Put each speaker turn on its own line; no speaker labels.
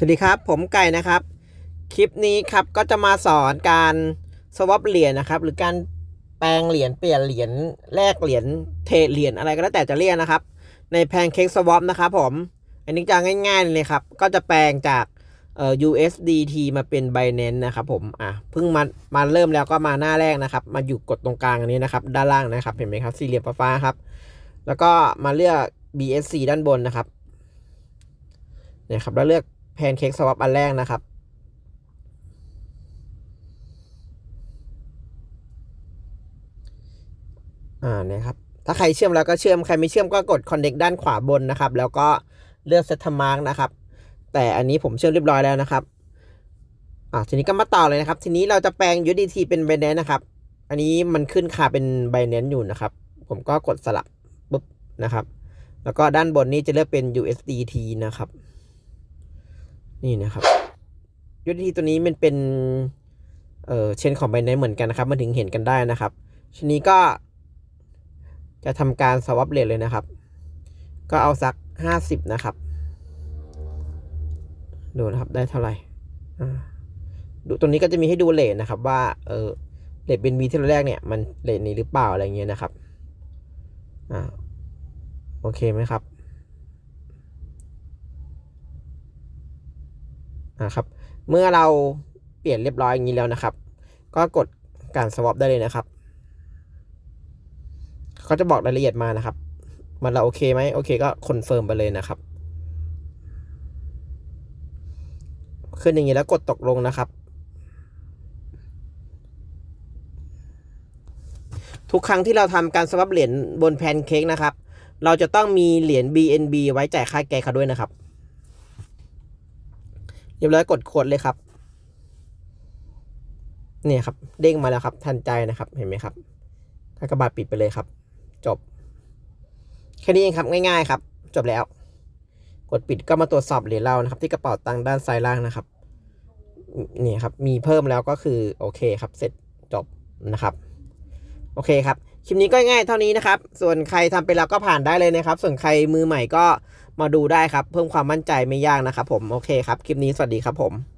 สวัสดีครับ ผมไก่นะครับ คลิปนี้ครับก็จะมาสอนการสวอปเหรียญนะครับ หรือการแปลงเหรียญเปลี่ยนเหรียญแลกเหรียญเทเหรียญอะไรก็แล้วแต่จะเรียกนะครับ ในแพนเค้กสวอปนะครับผม อันนี้จะง่ายๆเลยครับ ก็จะแปลงจากเอ่อ USDT มาเป็น Binance นะครับผมอะเพิ่งมามาเริ่มแล้วก็มาหน้าแรกนะครับ มาอยู่กดตรงกลางอันนี้นะครับ ด้านล่างนะครับเห็นไหมครับสี่เหลี่ยมฟ้าครับ แล้วก็มาเลือก BSC ด้านบนนะครับเนี่ยครับแล้วเลือก แพนเค้กสวอปอันแรกนะครับ อ่าเนี่ยครับ ถ้าใครเชื่อมแล้วก็เชื่อม ใครไม่เชื่อมก็กด connect ด้านขวาบนนะครับ แล้วก็เลือก set mark นะครับ แต่อันนี้ผมเชื่อมเรียบร้อยแล้วนะครับ อ่าทีนี้ก็มาต่อเลยนะครับ ทีนี้เราจะแปลง USDT เป็น Binance นะครับ อันนี้มันขึ้นค่าเป็น Binance อยู่นะครับ ผมก็กดสลับปุ๊บนะครับ แล้วก็ด้านบนนี้จะเลือกเป็น USDT นะครับ นี่นะครับ USDT ตัวนี้มันเป็นเอ่อเชนของ Binance เหมือนกันนะครับ มันถึงเห็นกันได้นะครับทีนี้ก็จะทำการสวอปเลทเลยนะครับ ก็เอาสักห้าสิบนะครับ ดูนะครับได้เท่าไหร่ดูตรงนี้ก็จะมีให้ดูเลทนะครับว่าเออเลทเป็นบีที่เราแรกเนี่ยมันเลทนี้หรือเปล่าอะไรเงี้ยนะครับอ่าโอเคไหมครับ อ่าครับ เมื่อเราเปลี่ยนเรียบร้อยอย่างนี้แล้วนะครับ ก็กดการสวอปได้เลยนะครับเขาจะบอกรายละเอียดมานะครับ มันเราโอเคไหมโอเคก็คอนเฟิร์มไปเลยนะครับขึ้นอย่างนี้แล้วกดตกลงนะครับ ทุกครั้งที่เราทำการสวับเหรียญบนแพนเค้กนะครับ เราจะต้องมีเหรียญ BNB ไว้จ่ายค่าแก๊สเขาด้วยนะครับ เรียบร้อยกดโค้ดเลยครับเนี่ยครับ เด้งมาแล้วครับ ทันใจนะครับ เห็นไหมครับกากบาทปิดไปเลยครับ จบ แค่นี้เองครับ ง่าย ๆ ครับ จบแล้ว กดปิดก็มาตรวจสอบเหรียญเรานะครับ ที่กระเป๋าตังค์ด้านซ้ายล่างนะครับนี่ครับ มีเพิ่มแล้วก็คือโอเคครับ เสร็จจบนะครับ โอเคครับ คลิปนี้ก็ง่ายเท่านี้นะครับ ส่วนใครทำไปแล้วก็ผ่านได้เลยนะครับ ส่วนใครมือใหม่ก็ มาดูได้ครับ เพิ่มความมั่นใจไม่ยากนะครับผม โอเคครับ คลิปนี้สวัสดีครับผม